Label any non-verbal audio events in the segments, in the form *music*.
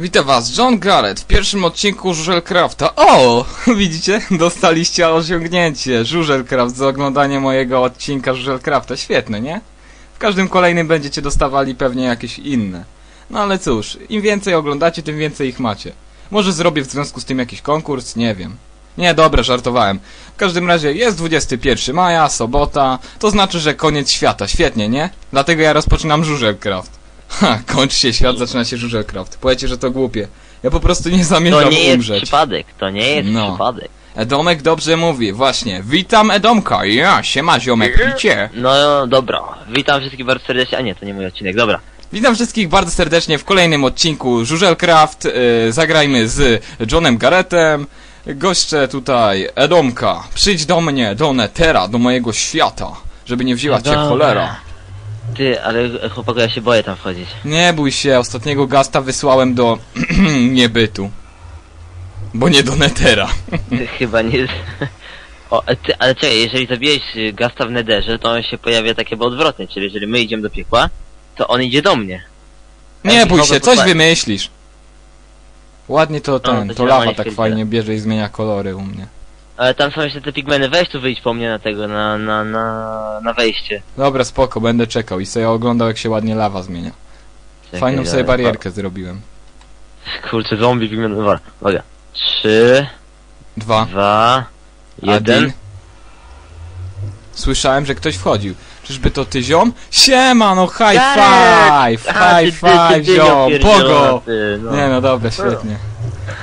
Witam was, John Garrett w pierwszym odcinku Żużelcrafta. O! *laughs* Widzicie? Dostaliście osiągnięcie Żużelcraft za oglądanie mojego odcinka Żużelcrafta. Świetne, nie? W każdym kolejnym będziecie dostawali pewnie jakieś inne. No ale cóż, im więcej oglądacie, tym więcej ich macie. Może zrobię w związku z tym jakiś konkurs? Nie wiem. Nie, dobra, żartowałem. W każdym razie jest 21 maja, sobota, to znaczy, że koniec świata. Świetnie, nie? Dlatego ja rozpoczynam Żużelcraft. Ha, kończy się świat, zaczyna się Żużelcraft. Powiecie, że to głupie. Ja po prostu nie zamierzam To nie jest umrzeć. przypadek, to nie jest No. przypadek. Edomek dobrze mówi, właśnie. Witam Edomka, ja, siema ziomek, picie. No dobra, witam wszystkich bardzo serdecznie, a nie, to nie mój odcinek, dobra. Witam wszystkich bardzo serdecznie w kolejnym odcinku Żużelcraft. Yy, zagrajmy z Johnem Garrettem. Goście tutaj Edomka. Przyjdź do mnie, do Netera, do mojego świata, żeby nie wzięła cię Dobra. cholera. Ty, ale e, chłopaku, ja się boję tam wchodzić. Nie bój się, ostatniego gasta wysłałem do *clears throat* niebytu. Bo nie do Netera. *laughs* Chyba nie... *laughs* O, e, ty, ale czekaj, jeżeli zabijesz y, Gasta w Nederze, to on się pojawia tak jakby odwrotnie, czyli jeżeli my idziemy do piekła, to on idzie do mnie. Nie bój się, coś wymyślisz. Ładnie to ten, to to działa, lawa tak fajnie bierze i zmienia kolory u mnie. Ale tam są jeszcze te pigmeny, weź tu wyjdź po mnie na tego, na, na, na, na wejście. Dobra, spoko, będę czekał i sobie oglądał jak się ładnie lawa zmienia. Czekaj, Fajną sobie barierkę zrobiłem. Kurczę, zombie pigmeny, dobra, uwaga. Trzy, Dwa. dwa, jeden. Adin. Słyszałem, że ktoś wchodził. Czyżby to ty ziom? Siema, no high five! A, ty- High ty- ty- five, ziom! pierdzielona, Pogo! ty, no. Nie no dobra, świetnie.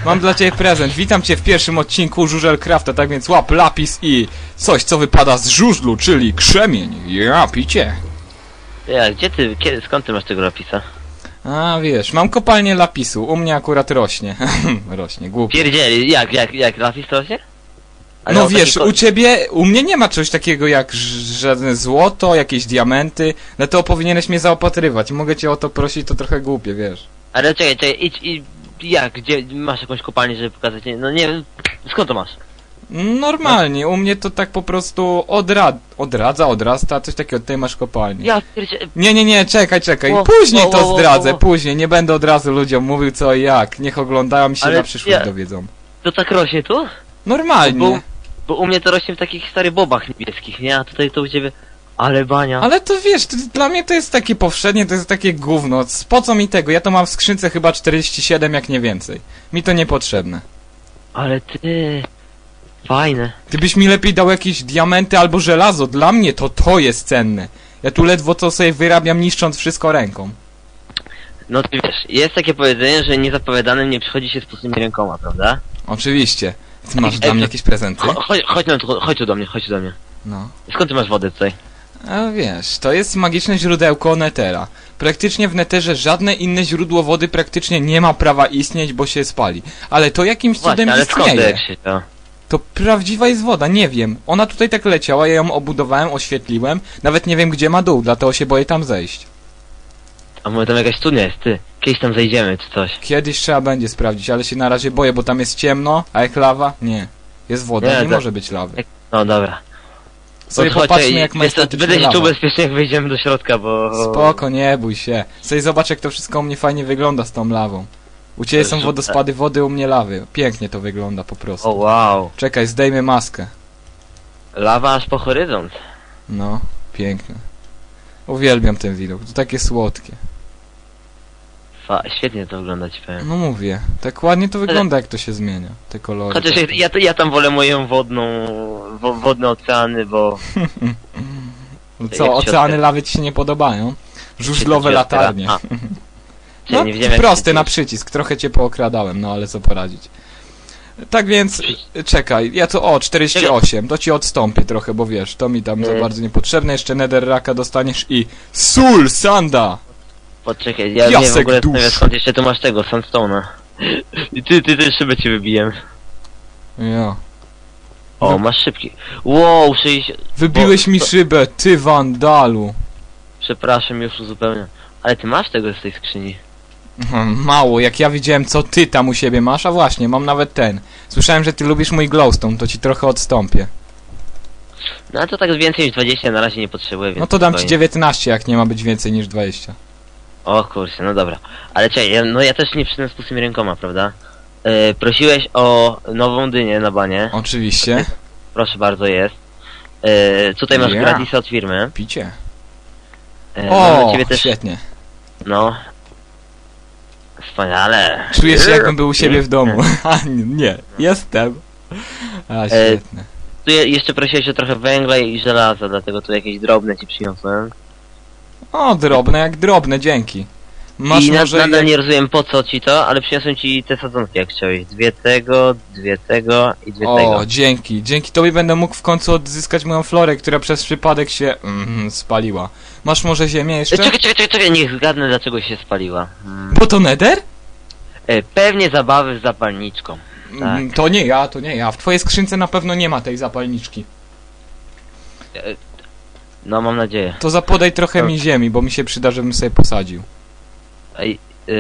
Mam dla ciebie prezent. Witam cię w pierwszym odcinku Żużelcrafta, tak więc łap lapis i coś, co wypada z żużlu, czyli krzemień. Ja, picie. Ja, gdzie ty, kiedy, skąd ty masz tego lapisa? A wiesz, mam kopalnię lapisu, u mnie akurat rośnie. *laughs* rośnie, głupio. Pierdzieli, jak, jak, jak lapis to się? Ale No on wiesz, taki ko- u ciebie, u mnie nie ma czegoś takiego jak ż- żadne złoto, jakieś diamenty, no to powinieneś mnie zaopatrywać. Mogę cię o to prosić, to trochę głupie, wiesz. Ale czekaj, czekaj, idź i... Jak, gdzie, masz jakąś kopalnię, żeby pokazać? Nie, no nie wiem, skąd to masz? Normalnie, u mnie to tak po prostu odra odradza, odrasta, coś takiego, tutaj masz kopalnię. Ja pierdzie... Nie, nie, nie, czekaj, czekaj, Wo- później wo- wo- to wo- zdradzę, wo- później, nie będę od razu ludziom mówił co i jak, niech oglądają i się Ale na przyszłość ja- dowiedzą. To tak rośnie tu? Normalnie, Bo, bo u mnie to rośnie w takich starych bobach niebieskich, nie? A tutaj to u ciebie... Ale bania. ale to wiesz, to, dla mnie to jest takie powszednie, to jest takie gówno, po co mi tego, ja to mam w skrzynce chyba 47, jak nie więcej. Mi to niepotrzebne. Ale ty... Fajne. Gdybyś mi lepiej dał jakieś diamenty albo żelazo, dla mnie to to jest cenne. Ja tu ledwo co sobie wyrabiam, niszcząc wszystko ręką. No ty wiesz, jest takie powiedzenie, że niezapowiadanym nie przychodzi się z pustymi rękoma, prawda? Oczywiście. Ty masz Ej, dla mnie to- jakieś prezenty? Cho- Chodź, chodź, tu- chodź tu do mnie, chodź tu do mnie. No. Skąd ty masz wodę tutaj? A wiesz, to jest magiczne źródełko Netera. Praktycznie w Neterze żadne inne źródło wody praktycznie nie ma prawa istnieć, bo się spali. Ale to jakimś cudem Właśnie, ale skąd to istnieje. się to? To prawdziwa jest woda, nie wiem. Ona tutaj tak leciała, ja ją obudowałem, oświetliłem. Nawet nie wiem gdzie ma dół, dlatego się boję tam zejść. A może tam jakaś studnia jest, ty? Kiedyś tam zejdziemy, czy coś. Kiedyś trzeba będzie sprawdzić, ale się na razie boję, bo tam jest ciemno, a jak lawa? Nie. Jest woda, Nie, nie, tak. może być lawy. No dobra. Sobie to popatrzmy jak co, majestatycznie Będę się tu bezpiecznie jak wejdziemy do środka, bo... Spoko, nie bój się. Sobie zobacz jak to wszystko u mnie fajnie wygląda z tą lawą. U ciebie są wodospady wody, u mnie lawy. Pięknie to wygląda po prostu. O wow. Czekaj, zdejmę maskę. Lawa aż po horyzont. No, piękne. Uwielbiam ten widok, to takie słodkie. Fa świetnie to wygląda ci powiem. No mówię, tak ładnie to wygląda jak to się zmienia, te kolory. Chociaż ja, ja, ja tam wolę moją wodną... Wo, wodne oceany, bo... *laughs* No Co, oceany lawy ci się nie podobają? Żużlowe latarnie. *laughs* No, nie jak prosty na przycisk, trochę cię pookradałem, no ale co poradzić. Tak więc, czekaj, ja to o, 48, to ci odstąpię trochę, bo wiesz, to mi tam za Mm. bardzo niepotrzebne, jeszcze netherraka dostaniesz i sól, sanda! Poczekaj, ja nie w Piasek ogóle dusz. skąd jeszcze tu masz tego, sandstone'a. I ty, ty, ty szybę ci wybiłem. Ja. O, No. masz szybki. Wow, 60... Wybiłeś mi szybę, ty wandalu. Przepraszam już zupełnie. Ale ty masz tego z tej skrzyni. Mhm, Mało, jak ja widziałem co ty tam u siebie masz, a właśnie, mam nawet ten. Słyszałem, że ty lubisz mój glowstone, to ci trochę odstąpię. No to tak więcej niż 20 na razie nie potrzebuję, więc No to dam ci spokojnie. 19, jak nie ma być więcej niż 20. O kurczę, no dobra. Ale czekaj, ja, no ja też nie przyszedłem z pustymi rękoma, prawda? E, prosiłeś o nową dynię na banie. Oczywiście. *laughs* Proszę bardzo, jest. E, tutaj masz Ja. gratis od firmy. Picie. Mam O, ciebie też, świetnie. no... Wspaniale. Czuję się jakbym był u siebie w domu. *laughs* *laughs* A, nie, jestem. A, świetne. Tu je, jeszcze prosiłeś o trochę węgla i żelaza, dlatego tu jakieś drobne ci przyniosłem. O, drobne jak drobne, dzięki. Masz I może... nadal jak- nie rozumiem po co ci to, ale przyniosłem ci te sadzonki jak chciałeś. Dwie tego, dwie tego i dwie O, tego. dzięki. Dzięki tobie będę mógł w końcu odzyskać moją florę, która przez przypadek się mm, spaliła. Masz może ziemię E, jeszcze? Czekaj, czekaj, czekaj, czekaj, niech zgadnę dlaczego się spaliła. Hmm. Bo to nether? E, pewnie zabawy z zapalniczką. Mm, To nie ja, to nie ja. W twojej skrzynce na pewno nie ma tej zapalniczki. No mam nadzieję. To zapodaj trochę mi ziemi, bo mi się przyda, żebym sobie posadził. Ej, e,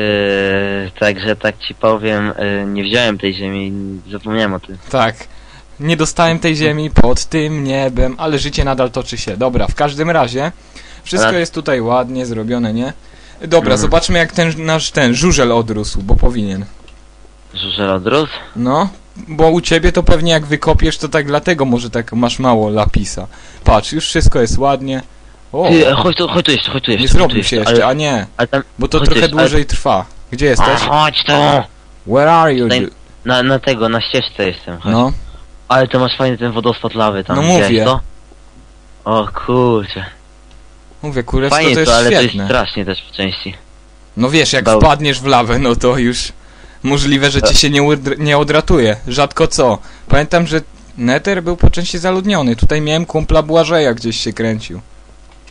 także tak ci powiem, e, nie wziąłem tej ziemi, zapomniałem o tym. Tak. Nie dostałem tej ziemi pod tym niebem, ale życie nadal toczy się. Dobra, w każdym razie wszystko Ale- jest tutaj ładnie zrobione, nie? Dobra, Mhm. zobaczmy jak ten nasz ten żużel odrósł, bo powinien. Żużel odrósł? No, bo u ciebie to pewnie jak wykopiesz, to tak dlatego może tak masz mało lapisa. Patrz, już wszystko jest ładnie. O, Ty, chodź tu, chodź tu jeszcze, chodź tu jeszcze. nie chodź tu zrobił się jeszcze, Ale, a nie, ale tam, bo to chodź trochę jeszcze, ale- dłużej trwa. Gdzie a, jesteś? chodź tu! Where are you? Tutaj- du- Na, na tego, na ścieżce jestem, chodź. No, Ale to masz fajny ten wodospad lawy tam, No widziałeś mówię. to? O kurczę. mówię, kurewsko Fajnie to to, jest ale to jest świetne. strasznie też w części. No wiesz, jak Bał- wpadniesz w lawę, no to już możliwe, że ci się nie, nie odratuje. Rzadko co. Pamiętam, że Nether był po części zaludniony. Tutaj miałem kumpla Błażeja, gdzieś się kręcił.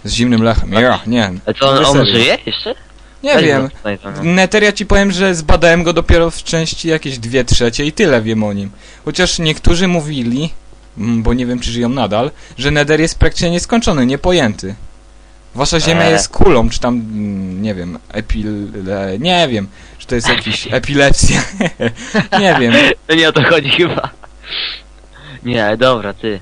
Z zimnym lechem. Ja, nie. A co, on, on żyje jeszcze? Nie Weź wiem. to, no. Nether ja ci powiem, że zbadałem go dopiero w części jakieś dwie trzecie i tyle wiem o nim. Chociaż niektórzy mówili, mm, bo nie wiem czy żyją nadal, że Nether jest praktycznie nieskończony, niepojęty. Wasza ziemia Eee. jest kulą, czy tam, mm, nie wiem, epil... nie wiem, czy to jest jakiś *laughs* epilepsja. *laughs* nie wiem. To nie o to chodzi chyba. Nie, dobra, ty.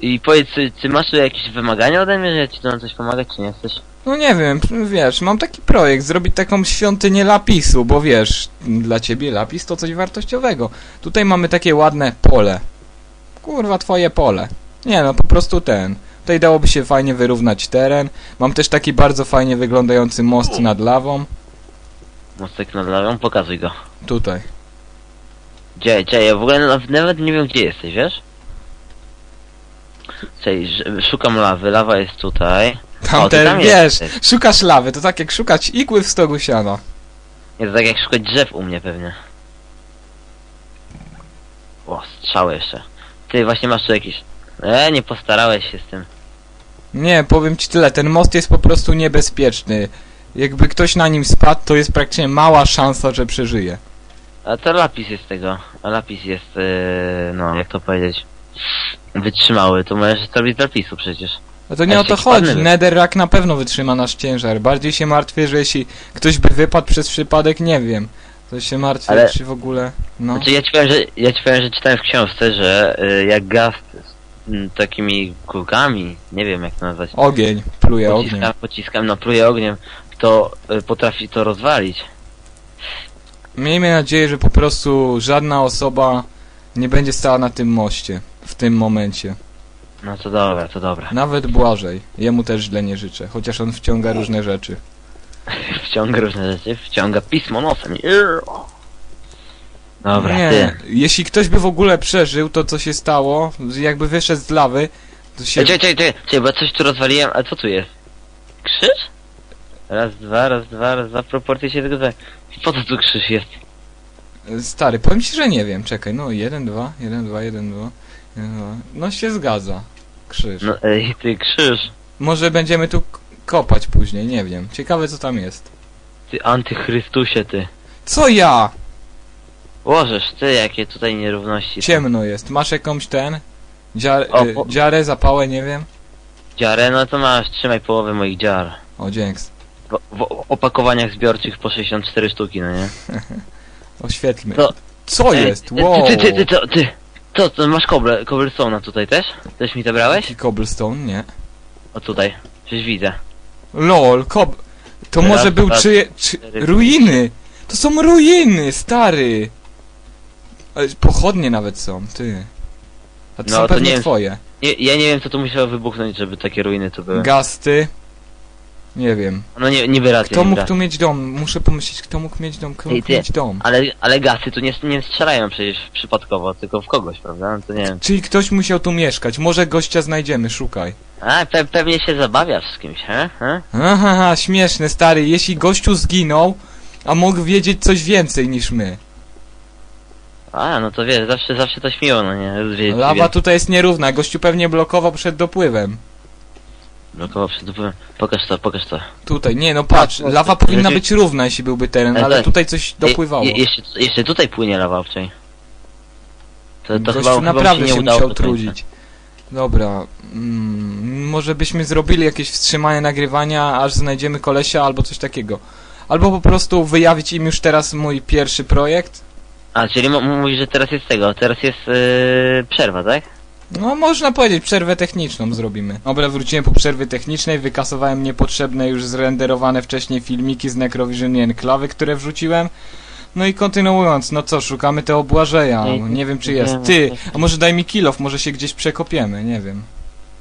I powiedz, czy, czy masz tu jakieś wymagania ode mnie, że ja ci tu mam coś pomagać, czy nie chcesz? No nie wiem, wiesz, mam taki projekt, zrobić taką świątynię lapisu, bo wiesz, dla ciebie lapis to coś wartościowego. Tutaj mamy takie ładne pole. Kurwa, twoje pole. Nie no, po prostu ten. Tutaj dałoby się fajnie wyrównać teren. Mam też taki bardzo fajnie wyglądający most nad lawą. Mostek nad lawą, pokazuj go. Tutaj. Gdzie, gdzie, ja w ogóle nawet, nawet nie wiem gdzie jesteś, wiesz? Czekaj, ż- szukam lawy, lawa jest tutaj. Tam O, ty ten, tam wiesz, jesteś. szukasz lawy, to tak jak szukać igły w stogu siana. Nie, to tak jak szukać drzew u mnie pewnie. O, strzały jeszcze. Ty właśnie masz tu jakieś... E, nie postarałeś się z tym. Nie, powiem ci tyle, ten most jest po prostu niebezpieczny. Jakby ktoś na nim spadł, to jest praktycznie mała szansa, że przeżyje. A to lapis jest tego. A lapis jest, e, no, jak to powiedzieć... Wytrzymały, to możesz zrobić z lapisu przecież. No to nie A o to chodzi. Netherrack na pewno wytrzyma nasz ciężar. Bardziej się martwię, że jeśli ktoś by wypadł przez przypadek, nie wiem. To się martwię, Ale- czy w ogóle. No. Znaczy ja ci powiem, że, ja ci powiem, że czytałem w książce, że y, jak gaz takimi kulkami, nie wiem jak to nazwać, Ogień, pluje ogniem. pociskam, pociskam, no pluje ogniem, to y, potrafi to rozwalić. Miejmy nadzieję, że po prostu żadna osoba nie będzie stała na tym moście. W tym momencie. No to dobra, to dobra. Nawet Błażej. Jemu też źle nie życzę. Chociaż on wciąga różne rzeczy. *laughs* Wciąga różne rzeczy, wciąga pismo nosem. Dobra, nie. ty. Jeśli ktoś by w ogóle przeżył to, co się stało, jakby wyszedł z lawy, to się... Ej, Czekaj, czekaj, czekaj, czekaj, bo ja coś tu rozwaliłem, a co tu jest? Krzyż? Raz, dwa, raz, dwa, raz, dwa, proporcje się zgadzają. Po co tu krzyż jest? Stary, powiem ci, że nie wiem. Czekaj, no jeden, dwa, jeden, dwa, jeden, dwa, jeden, dwa. No się zgadza. Krzyż. No ej, ty krzyż. Może będziemy tu k- kopać później, nie wiem. Ciekawe co tam jest. Ty antychrystusie, ty. Co ja? Łożesz, ty, jakie tutaj nierówności. są. Ciemno jest. Masz jakąś ten? Dziar, O, y, po- dziarę, zapałę, nie wiem. Dziarę, no to masz, trzymaj połowę moich dziar. O, dzięks. W, w opakowaniach zbiorczych po 64 sztuki, no nie? *laughs* Oświetlmy. To- Co Ej, jest? ty, Wow. Ty, ty, ty, ty, ty, to, to masz koble, cobblestone'a tutaj też? Też mi zabrałeś? Taki cobblestone, nie. O tutaj, przecież widzę. LOL, kob... To Raz, może był dwa, czyje... Czy, cztery, ruiny! To są ruiny, stary! Ale Pochodnie nawet są, ty. A to No, są to pewnie nie twoje. Nie, ja nie wiem co tu musiało wybuchnąć, żeby takie ruiny tu były. Gasty. Nie wiem. No nie, niby racja, Kto niby mógł tu mieć dom? Muszę pomyśleć, kto mógł mieć dom, kto Ej, mógł ty. mieć dom. Ale, ale gasy tu nie, nie strzelają przecież przypadkowo, tylko w kogoś, prawda? No to nie wiem. Czyli ktoś musiał tu mieszkać. Może gościa znajdziemy, szukaj. A, pe pewnie się zabawiasz z kimś, he? he? Aha, śmieszne, stary. Jeśli gościu zginął, a mógł wiedzieć coś więcej niż my. A, no to wiesz, zawsze, zawsze coś miło, no nie? Wie, Lawa wie, tutaj jest nierówna. Gościu pewnie blokował przed dopływem. blokował przed dupą. Pokaż to, pokaż to. Tutaj, nie no patrz, Tak, lawa tak. powinna być równa, jeśli byłby teren, Ale ale tak. tutaj coś dopływało. Je, je, jeszcze, jeszcze tutaj płynie lawa obczaj. To, to Gościu chyba, naprawdę się nie się udało musiał do końca. trudzić. Dobra, mm, może byśmy zrobili jakieś wstrzymanie nagrywania, aż znajdziemy kolesia albo coś takiego. Albo po prostu wyjawić im już teraz mój pierwszy projekt. A, czyli mówisz, że teraz jest tego, teraz jest yy, przerwa, tak? No, można powiedzieć, przerwę techniczną zrobimy. Dobra, wróciłem po przerwie technicznej, wykasowałem niepotrzebne już zrenderowane wcześniej filmiki z Necrovision i Enklawy, które wrzuciłem. No i kontynuując, no co, szukamy tego Błażeja. Ej, Nie wiem, czy jest. Ty, a może daj mi kilof, może się gdzieś przekopiemy, nie wiem.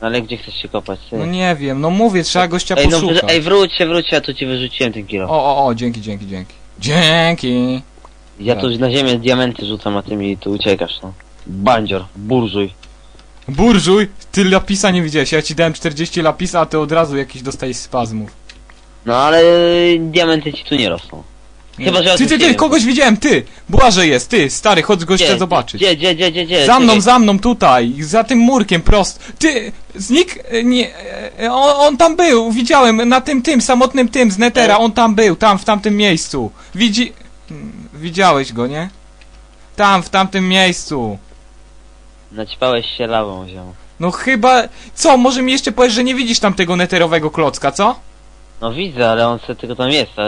Ale gdzie chcesz się kopać? Ty? No nie wiem, no mówię, trzeba gościa ej, no, poszukać. ej, wróć się, wróć się, ja tu ci wyrzuciłem ten kilo. O, o, o, dzięki, dzięki, dzięki. Dzięki! Ja tak. tu na ziemię diamenty rzucam, a ty mi tu uciekasz, no. Bandzior, burżuj. Burżuj, ty lapisa nie widziałeś, ja ci dałem 40 lapisa, a ty od razu jakiś dostajesz spazmów. No ale diamenty ci tu nie rosną. Chyba, że ja Ty, ty, ty, kogoś widziałem, ty! Błażej jest, ty, stary, chodź gościa Gdzie, zobaczyć. Gdzie, gdzie, gdzie, gdzie, gdzie? Za mną, za mną, tutaj, za tym murkiem, prost. Ty, znik, e, nie, e, on, on tam był, widziałem, na tym, tym, samotnym tym, z Netera, on tam był, tam, w tamtym miejscu. Widzi, widziałeś go, nie? Tam, w tamtym miejscu. Naćpałeś się lawą, ziom. No chyba, co, może mi jeszcze powiesz, że nie widzisz tam tego neterowego klocka, co? No widzę, ale on sobie tylko tam jest, a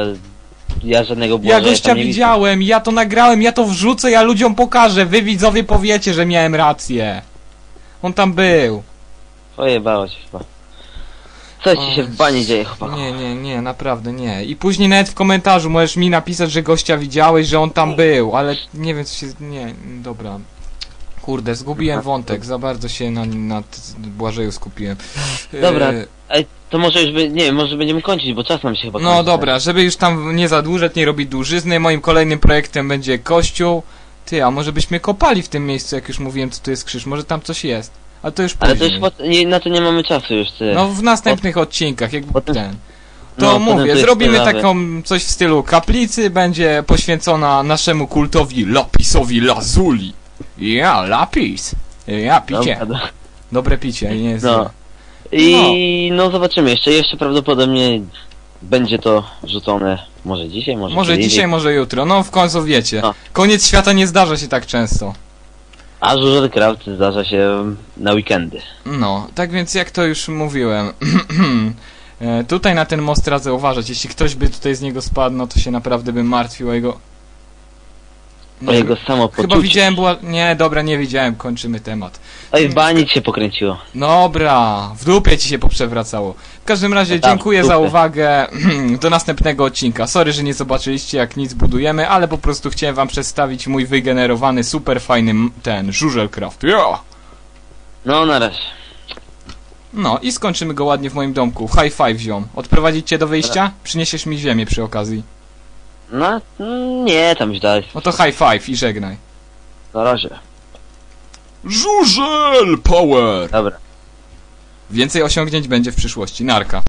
ja żadnego Ja błażeja gościa tam nie widziałem, ja to nagrałem, ja to wrzucę, ja ludziom pokażę, wy widzowie powiecie, że miałem rację. On tam był. Pojebało cię chyba. Co ci się w bani dzieje, chłopaku? Nie, nie, nie, naprawdę nie. I później nawet w komentarzu możesz mi napisać, że gościa widziałeś, że on tam był, ale nie wiem co się... nie, dobra. Kurde, zgubiłem wątek, za bardzo się na, na Błażeju skupiłem. Dobra, Ej, to może już, by, nie wiem, może będziemy kończyć, bo czas nam się chyba No kończy. dobra, żeby już tam nie zadłużać, nie robić dłużyzny, moim kolejnym projektem będzie kościół. Ty, a może byśmy kopali w tym miejscu, jak już mówiłem, co tu jest krzyż, może tam coś jest. Ale to już. Ale to już po, nie, na to nie mamy czasu już, ty. No w następnych odcinkach, jakby Potem- ten. No, To potem mówię, jest zrobimy taką coś w stylu kaplicy, będzie poświęcona naszemu kultowi Lapisowi Lazuli. Ja, lapis. Ja, picie. Dobra, do- Dobre picie, nie jest No. złe. I no. zobaczymy jeszcze, jeszcze prawdopodobnie będzie to rzucone może dzisiaj, może Może dzisiaj, może jutro. No w końcu wiecie. No. Koniec świata nie zdarza się tak często. A Żurzel Craft zdarza się na weekendy. No, tak więc jak to już mówiłem, *clears throat* e, tutaj na ten most radzę uważać. Jeśli ktoś by tutaj z niego spadł, no to się naprawdę bym martwił o jego... O Nie, jego samopoczucie. Chyba widziałem, była... Nie, dobra, nie widziałem, kończymy temat. Oj, bani ci się pokręciło. Dobra, w dupie ci się poprzewracało. W każdym razie No tak, dziękuję za uwagę. *clears throat* Do następnego odcinka. Sorry, że nie zobaczyliście jak nic budujemy, ale po prostu chciałem wam przedstawić mój wygenerowany, super fajny ten Żużelcraft. Ja! No, na razie. No i skończymy go ładnie w moim domku. High five ziom. Odprowadzić cię do wyjścia? Przyniesiesz mi ziemię przy okazji. No, nie, tam już dalej. No to high five i żegnaj. Na razie. Żużel power! Dobra. Więcej osiągnięć będzie w przyszłości. Narka.